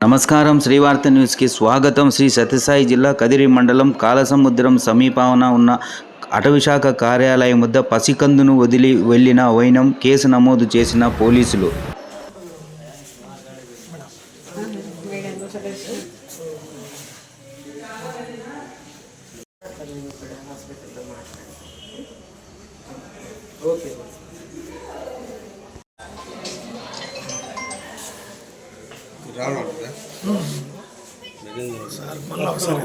నమస్కారం. శ్రీవార్త న్యూస్కి స్వాగతం. శ్రీ సత్యసాయి జిల్లా కదిరి మండలం కాలసముద్రం సమీపాన ఉన్న అటవీశాఖ కార్యాలయం వద్ద పసికందును వదిలి వెళ్ళిన వైనం కేసు నమోదు చేసిన పోలీసులు. ఓకే. అసలు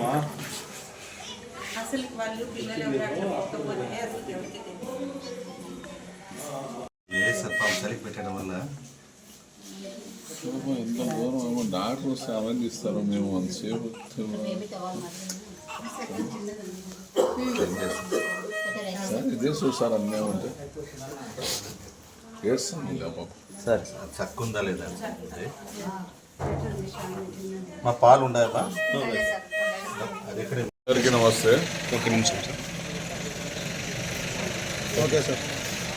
ఏ సర్పం చలికి పెట్టడం వల్ల? పాపం ఎంత దూరం డాక్టర్ వస్తే అవన్నీ ఇస్తారు మేము? అంతసేపు సార్ ఇదే చూసారు అన్నీ ఉంటే ఇలా పాపం. సార్ చక్కుందా లేదా? మా పాలు ఉండాలా అది ఎక్కడ? అందరికీ నమస్తే ఒక నిమిషం సార్. Okay sir.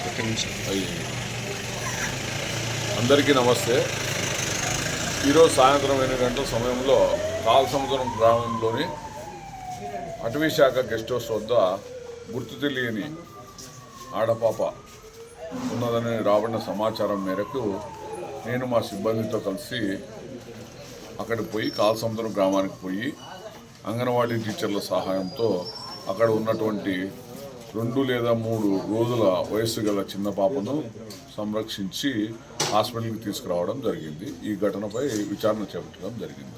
ఒక నిమిషం. అందరికీ నమస్తే. ఈరోజు సాయంత్రం ఎనిమిది గంటల సమయంలో కాలసముద్రం గ్రామంలోని అటవీ శాఖ గెస్ట్ హౌస్ వద్ద గుర్తు తెలియని ఆడపాప ఉన్నదని రాబడిన సమాచారం మేరకు నేను మా సిబ్బందితో కలిసి అక్కడికి పోయి కాలసముద్రం గ్రామానికి పోయి అంగన్వాడీ టీచర్ల సహాయంతో అక్కడ ఉన్నటువంటి రెండు లేదా మూడు రోజుల వయస్సు గల చిన్న పాపను సంరక్షించి హాస్పిటల్కి తీసుకురావడం జరిగింది. ఈ ఘటనపై విచారణ చేపట్టడం జరిగింది.